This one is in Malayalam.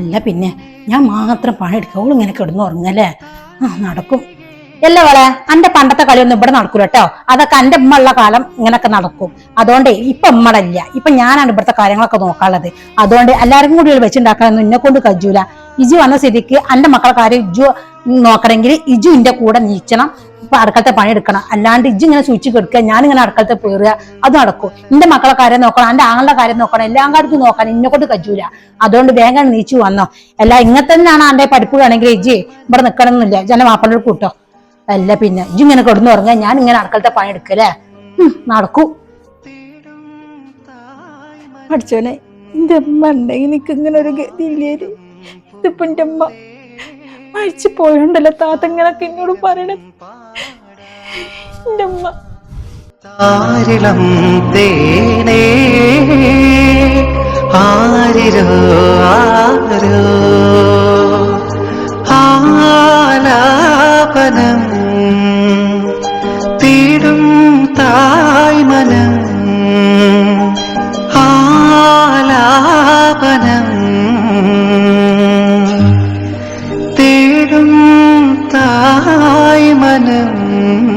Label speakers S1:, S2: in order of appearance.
S1: അല്ല പിന്നെ ഞാൻ മാത്രം പണിയെടുക്കുക. അവൾ ഇങ്ങനെ കിടന്നു ഉറങ്ങല്ലേ ആ നടക്കും. അല്ല വളെ അന്റെ പണ്ടത്തെ കളിയൊന്നും ഇവിടെ നടക്കൂല കേട്ടോ. അതൊക്കെ അന്റെ ഉമ്മ ഉള്ള കാലം ഇങ്ങനൊക്കെ നടക്കും. അതുകൊണ്ട് ഇപ്പൊ ഉമ്മടല്ല. ഇപ്പൊ ഞാനാണ് ഇവിടുത്തെ കാര്യങ്ങളൊക്കെ നോക്കാനുള്ളത്. അതുകൊണ്ട് എല്ലാവരും കൂടി വെച്ചുണ്ടാക്കാനൊന്നും എന്നെ കൊണ്ട് കജൂല. ഇജു വന്ന സ്ഥിതിക്ക് എന്റെ മക്കളെ കാര്യം ഇജു നോക്കണമെങ്കിൽ ഇജു എന്റെ കൂടെ നീച്ചണം ഇപ്പൊ അടുക്കളത്തെ പണിയെടുക്കണം അല്ലാണ്ട് ഇജു ഇങ്ങനെ സൂചിച്ച് കെടുക്കുക ഞാനിങ്ങനെ അടുക്കളത്തെ പേറുക അത് നടക്കും. എന്റെ മക്കളെ കാര്യം നോക്കണം എന്റെ ആങ്ങളുടെ കാര്യം നോക്കണം എല്ലാം കാര്യത്തും നോക്കണം ഇന്നെ കൊണ്ട് കജൂല. അതുകൊണ്ട് വേഗം നീച്ചു വന്നോ. അല്ല ഇങ്ങനെ തന്നെയാണ് അന്റെ പഠിപ്പ് വേണമെങ്കിൽ ഇജ്ജ് ഇവിടെ നിൽക്കണമെന്നില്ല ജന മാപ്പിളോട് കൂട്ടോ. അല്ല പിന്നെ ഇജ്ജ് ഇങ്ങനെ കിടന്നു ഉറങ്ങുക ഞാൻ ഇങ്ങനെ അടുക്കളത്തെ പണിയെടുക്കല്ലേ നടക്കൂ.
S2: പഠിച്ചോനെ എന്റെ അമ്മ ഉണ്ടെങ്കിൽ നിനക്ക് ഇങ്ങനെ ഒരു ഗതിയില്ലേര് ഇതിപ്പോ അമ്മ മരിച്ചു പോയോണ്ടല്ലോ. താത്ത ഇങ്ങനൊക്കെ എന്നോട് പറയണത് എന്റെ അമ്മ.
S3: തേനേ? ആരിരോ ആരോ? തായ് മനം